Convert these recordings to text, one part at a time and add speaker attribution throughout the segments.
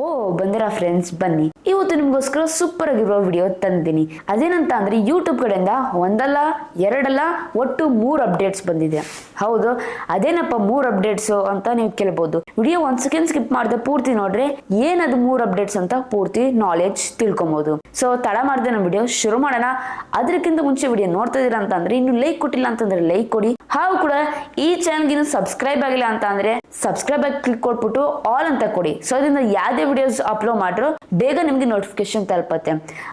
Speaker 1: ಓ, ಬಂದಿರಾ friends ಬನ್ನಿ. ಇವತ್ತು ನಿಮ್ಗೋಸ್ಕರ ಸೂಪರ್ ಆಗಿರೋ ವಿಡಿಯೋ ತಂದಿದ್ದೀನಿ ಅದೇನಂತ ಅಂದ್ರೆ ಯೂಟ್ಯೂಬ್ ಕಡೆಯಿಂದ ಒಂದಲ್ಲ, ಎರಡಲ್ಲ, ಒಟ್ಟು ಮೂರು ಅಪ್ಡೇಟ್ಸ್ ಬಂದಿದೆ. ಹೌದು, ಅದೇನಪ್ಪ ಮೂರು ಅಪ್ಡೇಟ್ಸ್ ಅಂತ ನೀವು ಕೇಳ್ಬೋದು. ವಿಡಿಯೋ ಒಂದ್ ಸೆಕೆಂಡ್ ಸ್ಕಿಪ್ ಮಾಡಿದ ಪೂರ್ತಿ ನೋಡ್ರೆ ಏನದು ಮೂರು ಅಪ್ಡೇಟ್ಸ್ ಅಂತ ಪೂರ್ತಿ ನಾಲೆಜ್ ತಿಳ್ಕೊಬಹುದು ಸೊ ತಡ ಮಾಡಿದೆ ನಮ್ಮ ವಿಡಿಯೋ ಶುರು ಮಾಡೋಣ. ಅದಕ್ಕಿಂತ ಮುಂಚೆ ವಿಡಿಯೋ ನೋಡ್ತಾ ಇದೀರಾ ಅಂತ ಅಂದ್ರೆ ಇನ್ನು ಲೈಕ್ ಕೊಟ್ಟಿಲ್ಲ ಅಂತಂದ್ರೆ ಲೈಕ್ ಕೊಡಿ. ಹಾಗೂ ಕೂಡ ಈ ಚಾನಲ್ಗೆ ಇನ್ನು ಸಬ್ಸ್ಕ್ರೈಬ್ ಆಗಿಲ್ಲ ಅಂತ ಅಂದ್ರೆ ಸಬ್ಸ್ಕ್ರೈಬ್ ಆಗಿ ಕ್ಲಿಕ್ ಕೊಟ್ಬಿಟ್ಟು ಆಲ್ ಅಂತ ಕೊಡಿ. ಸೊ ಅದರಿಂದ ಯಾವುದೇ ವಿಡಿಯೋಸ್ ಅಪ್ಲೋಡ್ ಮಾಡ್ರು ಬೇಗ ನಿಮಗೆ ನೋಟಿಫಿಕೇಶನ್ ತಲುಪತ್ತೆ.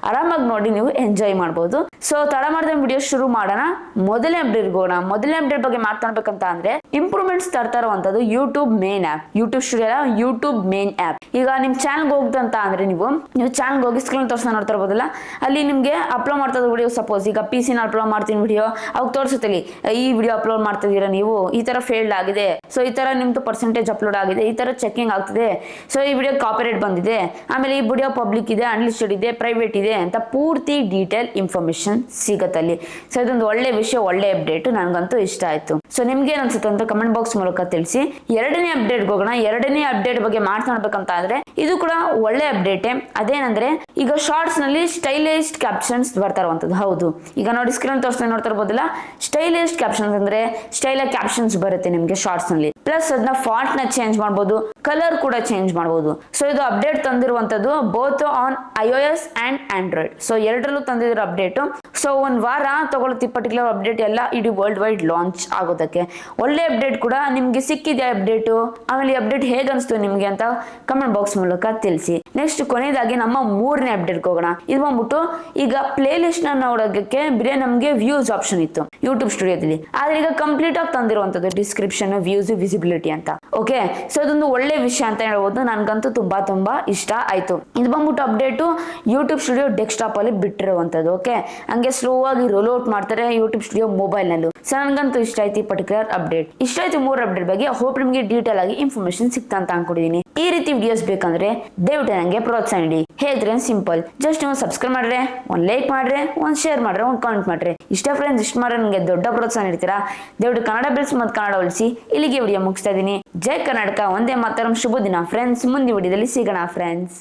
Speaker 1: ಆರಾಮಾಗಿ ನೋಡಿ ನೀವು ಎಂಜಾಯ್ ಮಾಡ್ಬೋದು. ಸೊ ತಡ ಮಾಡಿದ ವಿಡಿಯೋ ಶುರು ಮಾಡೋಣ. ಮೊದಲನೇ ಅಪ್ಡೇಟ್ ಹೋಗೋಣ ಮೊದಲನೇ ಅಪ್ಡೇಟ್ ಬಗ್ಗೆ ಮಾತಾಡ್ಬೇಕಂತ ಅಂದ್ರೆ ಇಂಪ್ರೂವ್ಮೆಂಟ್ಸ್ ತರ್ತಾ ಇರುವಂತದ್ದು YouTube main app YouTube studio YouTube main app ಈಗ ನಿಮ್ ಚಾನಲ್ಗೆ ಹೋಗ್ದಂತ ಅಂದ್ರೆ ನೀವು ನೀವು ಚಾನಲ್ಗೆ ಹೋಗಿ ಸ್ಕ್ರೀನ್ ತೋರಿಸ್ತಾ ನೋಡ್ತಾ ಇರ್ಬೋದಲ್ಲ ಅಲ್ಲಿ ನಿಮಗೆ ಅಪ್ಲೋಡ್ ಮಾಡ್ತಾ ವಿಡಿಯೋ ಸಪೋಸ್ ಈಗ ಪಿ ಸಿನ ಅಪ್ಲೋಡ್ ಮಾಡ್ತೀನಿ ವಿಡಿಯೋ ಅವಾಗ ತೋರಿಸುತ್ತೆ ಇಲ್ಲಿ, ಈ ವಿಡಿಯೋ ಅಪ್ಲೋಡ್ ಮಾಡ್ತಿದ್ದೀರಾ ನೀವು? ಈ ತರ ಫೇಲ್ಡ್ ಆಗಿದೆ. ಸೊ ಈ ತರ ನಿಮ್ದು ಪರ್ಸೆಂಟೇಜ್ ಅಪ್ಲೋಡ್ ಆಗಿದೆ ಈ ತರ ಚೆಕಿಂಗ್ ಆಗ್ತಿದೆ. ಸೊ ಈ ವಿಡಿಯೋ ಕಾಪಿರೇಟ್ ಬಂದಿದೆ. ಆಮೇಲೆ ಈ ವಿಡಿಯೋ ಪಬ್ಲಿಕ್ ಇದೆ ಅನ್ಲಿಸ್ಟೆಡ್ ಇದೆ ಪ್ರೈವೇಟ್ ಇದೆ ಅಂತ ಪೂರ್ತಿ ಡೀಟೇಲ್ ಇನ್ಫಾರ್ಮೇಷನ್ ಸಿಗತ್ತಲ್ಲಿ ಸೊ ಇದೊಂದು ಒಳ್ಳೆ ವಿಷಯ ಒಳ್ಳೆ ಅಪ್ಡೇಟ್ ನನಗಂತೂ ಇಷ್ಟ ಆಯ್ತು. ಸೊ ನಿಮ್ಗೆ ಏನಿಸುತ್ತೆ ಅಂತ ಕಮೆಂಟ್ ಬಾಕ್ಸ್ ಮೂಲಕ ತಿಳಿಸಿ. ಎರಡನೇ ಅಪ್ಡೇಟ್ ಹೋಗೋಣ. ಎರಡನೇ ಅಪ್ಡೇಟ್ ಬಗ್ಗೆ ಮಾತನಾಡ್ಬೇಕಂತ ಆದ್ರೆ ಇದು ಕೂಡ ಒಳ್ಳೆ ಅಪ್ಡೇಟ್ ಅದೇನಂದ್ರೆ ಈಗ ಶಾರ್ಟ್ಸ್ ನಲ್ಲಿ ಸ್ಟೈಲಿಸ್ಟ್ ಕ್ಯಾಪ್ಷನ್ಸ್ ಬರ್ತಾ ಇರುವಂತದ್ದು ಹೌದು. ಈಗ ನೋಡಿ ಸ್ಕ್ರೀನ್ ತೋರಿಸ್ತಾ ನೋಡ್ತಾ ಇರ್ಬೋದಲ್ಲ? ಸ್ಟೈಲಿಸ್ಟ್ ಕ್ಯಾಪ್ಷನ್ಸ್ ಅಂದ್ರೆ ಸ್ಟೈಲ್ ಕ್ಯಾಪ್ಷನ್ಸ್ ಬರುತ್ತೆ ನಿಮ್ಗೆ ಶಾರ್ಟ್ಸ್ನಲ್ಲಿ. ಪ್ಲಸ್ ಅದನ್ನ ನ ಚೇಂಜ್ ಮಾಡಬಹುದು ಕಲರ್ ಕೂಡ ಚೇಂಜ್ ಮಾಡಬಹುದು ಸೊ ಇದು update ತಂದಿರುವಂತದ್ದು both on I O S and Android so ಎರಡರಲ್ಲೂ ತಂದಿದ್ರು ಅಪ್ಡೇಟ್ ಸೊ ಒಂದ್ ವಾರ ತಗೊಳ್ತಿ ಪರ್ಟಿಕ್ಯುಲರ್ ಅಪ್ಡೇಟ್ ಎಲ್ಲ, ಇಡೀ ವರ್ಲ್ಡ್ ವೈಡ್ ಲಾಂಚ್ ಆಗೋದಕ್ಕೆ. ಒಳ್ಳೆ ಅಪ್ಡೇಟ್ ಕೂಡ ನಿಮ್ಗೆ ಸಿಕ್ಕಿದೆ ಅಪ್ಡೇಟ್ ಆಮೇಲೆ ಅಪ್ಡೇಟ್ ಹೇಗನ್ಸ್ತು ಅನಿಸ್ತು ನಿಮ್ಗೆ ಅಂತ ಕಮೆಂಟ್ ಬಾಕ್ಸ್ ಮೂಲಕ ತಿಳಿಸಿ. ನೆಕ್ಸ್ಟ್ ಕೊನೆಯದಾಗಿ ನಮ್ಮ ಮೂರನೇ ಅಪ್ಡೇಟ್ ಹೋಗೋಣ. ಇದು ಬಂದ್ಬಿಟ್ಟು ಈಗ ಪ್ಲೇ ಲಿಸ್ಟ್ನ ನೋಡೋದಕ್ಕೆ ಬರೀ ನಮ್ಗೆ ವ್ಯೂಸ್ ಆಪ್ಷನ್ ಇತ್ತು ಯೂಟ್ಯೂಬ್ ಸ್ಟುಡಿಯೋದಲ್ಲಿ ಆದ್ರೆ ಈಗ ಕಂಪ್ಲೀಟ್ ಆಗಿ ತಂದಿರುವಂತದ್ದು ಡಿಸ್ಕ್ರಿಪ್ಷನ್ ವ್ಯೂಸ್ ವಿಸಿಬಿಲಿಟಿ ಅಂತ. ಓಕೆ ಸೊ ಅದೊಂದು ಒಳ್ಳೆ ವಿಷಯ ಅಂತ ಹೇಳ್ಬೋದು. ನನ್ಗಂತೂ ತುಂಬಾ ತುಂಬಾ ಇಷ್ಟ ಆಯ್ತು. ಇದು ಬಂದ್ಬಿಟ್ಟು ಅಪ್ಡೇಟು ಯೂಟ್ಯೂಬ್ ಸ್ಟುಡಿಯೋ ಡೆಸ್ಕ್ಟಾಪ್ ಅಲ್ಲಿ ಬಿಟ್ಟಿರುವಂತದ್ದು. ಓಕೆ ಹಂಗೆ ಸ್ಲೋ ಆಗಿ ರೋಲ್ ಔಟ್ ಮಾಡ್ತಾರೆ ಯೂಟ್ಯೂಬ್ ಸ್ಟುಡಿಯೋ ಮೊಬೈಲ್ ನಲ್ಲೂ. ಸೊ ನನ್ಗಂತೂ ಇಷ್ಟ ಆಯ್ತು ಈ ಪರ್ಟಿಕ್ಯುಲರ್ ಅಪ್ಡೇಟ್ ಇಷ್ಟ ಆಯ್ತು ಮೂರು ಅಪ್ಡೇಟ್ ಬಗ್ಗೆ. ಹೋಪ್ ನಿಮಗೆ ಡೀಟೇಲ್ ಆಗಿ ಇನ್ಫಾರ್ಮೇಶನ್ ಸಿಕ್ತಾ ಅಂತ ಅನ್ಕೊಂಡಿದೀನಿ. ಈ ರೀತಿ ವಿಡಿಯೋಸ್ ಬೇಕಂದ್ರೆ ದಯವಿಟ್ಟು ನಂಗೆ ಪ್ರೋತ್ಸಾಹ ನೀಡಿ. ಹೇಳಿದ್ರೆ ಸಿಂಪಲ್ ಜಸ್ಟ್ ಒಂದು ಸಬ್ಸ್ಕ್ರೈಬ್ ಮಾಡ್ರೆ, ಒಂದ್ ಲೈಕ್ ಮಾಡ್ರೆ, ಒಂದು ಶೇರ್ ಮಾಡ್ರೆ, ಒಂದು ಕಾಮೆಂಟ್ ಮಾಡ್ರೆ. ಇಷ್ಟ ಫ್ರೆಂಡ್ಸ್ ಇಷ್ಟ ಮಾಡ್ರೆ ನನಗೆ ದೊಡ್ಡ ಪ್ರೋತ್ಸಾಹ ನೀಡ್ತೀರಾ? ದಯವಿಟ್ಟು ಕನ್ನಡ ಬಿಲ್ಸ್ ಮತ್ತು ಕನ್ನಡ ಉಳಿಸಿ ಇಲ್ಲಿಗೆ ವಿಡಿಯೋ ಮುಗಿಸ್ತಾ ಇದ್ದೀನಿ. ಜೈ ಕರ್ನಾಟಕ, ಒಂದೇ ಮಾತರಂ, ಶುಭ ದಿನ ಫ್ರೆಂಡ್ಸ್ ಮುಂದಿನ ವಿಡಿಯೋದಲ್ಲಿ ಸಿಗೋಣ ಫ್ರೆಂಡ್ಸ್